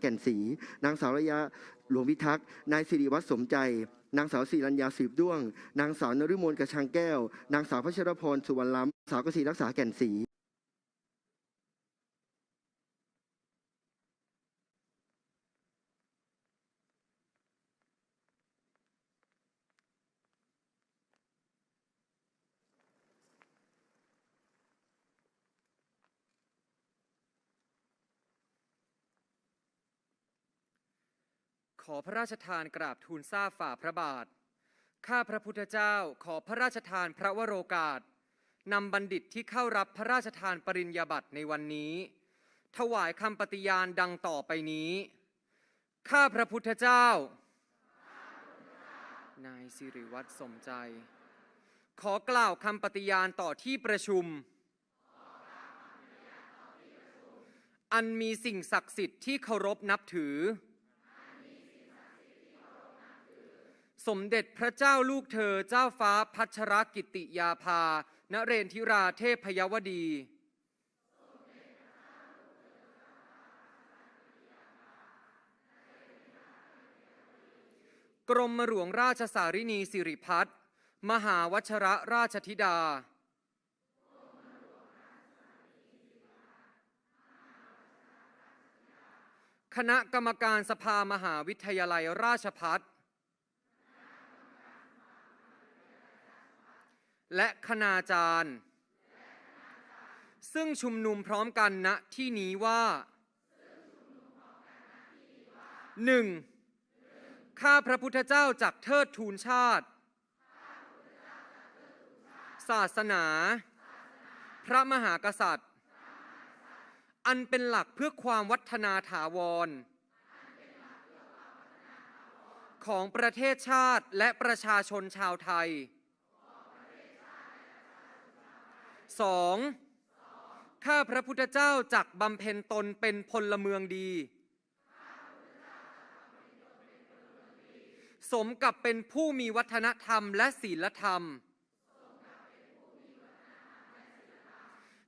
แก่นศรีนางสาวระยะหลวงพิทักษ์นายสิริวัฒน์สมใจ นางสาวศิรัญญาสืบด้วง นางสาวนฤมลกระชังแก้ว นางสาวพัชรพรสุวรรณล้ำสาวกษีรักษาแก่นศรี ขอพระราชทานกราบทูลทราบฝ่าพระบาท ข้าพระพุทธเจ้าขอพระราชทานพระวโรกาสนำบัณฑิตที่เข้ารับพระราชทานปริญญาบัตรในวันนี้ ถวายคำปฏิญาณดังต่อไปนี้ ข้าพระพุทธเจ้า นายสิริวัตรสมใจ ขอกล่าวคำปฏิญาณต่อที่ประชุม อันมีสิ่งศักดิ์สิทธิ์ที่เคารพนับถือ สมเด็จพระเจ้าลูกเธอเจ้าฟ้าพัชรกิติยาภานเรนทิราเทพยวดี กรมหลวงราชสารินีสิริพัฒน์มหาวัชรราชธิดา คณะกรรมการสภามหาวิทยาลัยราชพัฒ และคณาจารย์ ซึ่งชุมนุมพร้อมกันณที่นี้ว่าหนึ่งข้าพระพุทธเจ้าจักเทิดทูนชาติ ศาสนา พระมหากษัตริย์ อันเป็นหลักเพื่อความวัฒนาถาวร ของประเทศชาติและประชาชนชาวไทย สองข้าพระพุทธเจ้าจักบำเพ็ญตนเป็นพลเมืองดี สมกับเป็นผู้มีวัฒนธรรมและศีลธรรม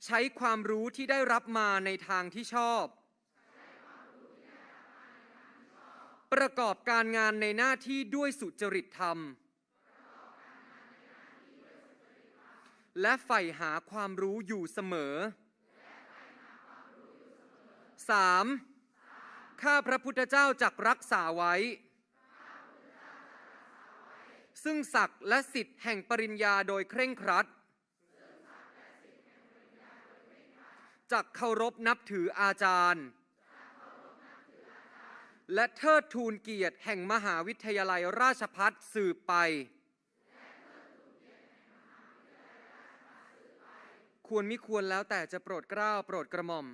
ใช้ความรู้ที่ได้รับมาในทางที่ชอบ ประกอบการงานในหน้าที่ด้วยสุจริตธรรม และใฝ่หาความรู้อยู่เสมอ 3. ข้าพระพุทธเจ้าจักรักษาไว้ ซึ่งศักดิ์และสิทธิ์แห่งปริญญาโดยเคร่งครัดจักเคารพนับถืออาจารย์ และเทิดทูนเกียรติแห่งมหาวิทยาลัยราชพัฒสืบไป ควรมิควรแล้วแต่จะโปรดเกล้าโปรดกระหม่อม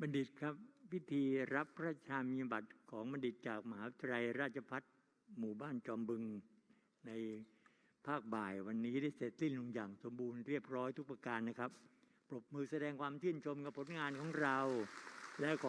บัณฑิตครับพิธีรับพระชามีบัตรของบัณฑิตจากมหาวิทยาลัยราชพัฒหมู่บ้านจอมบึงใน ภาคบ่ายวันนี้ได้เสร็จสิ้นลงอย่างสมบูรณ์เรียบร้อยทุกประการนะครับ ปรบมือแสดงความชื่นชมกับผลงานของเราและขอ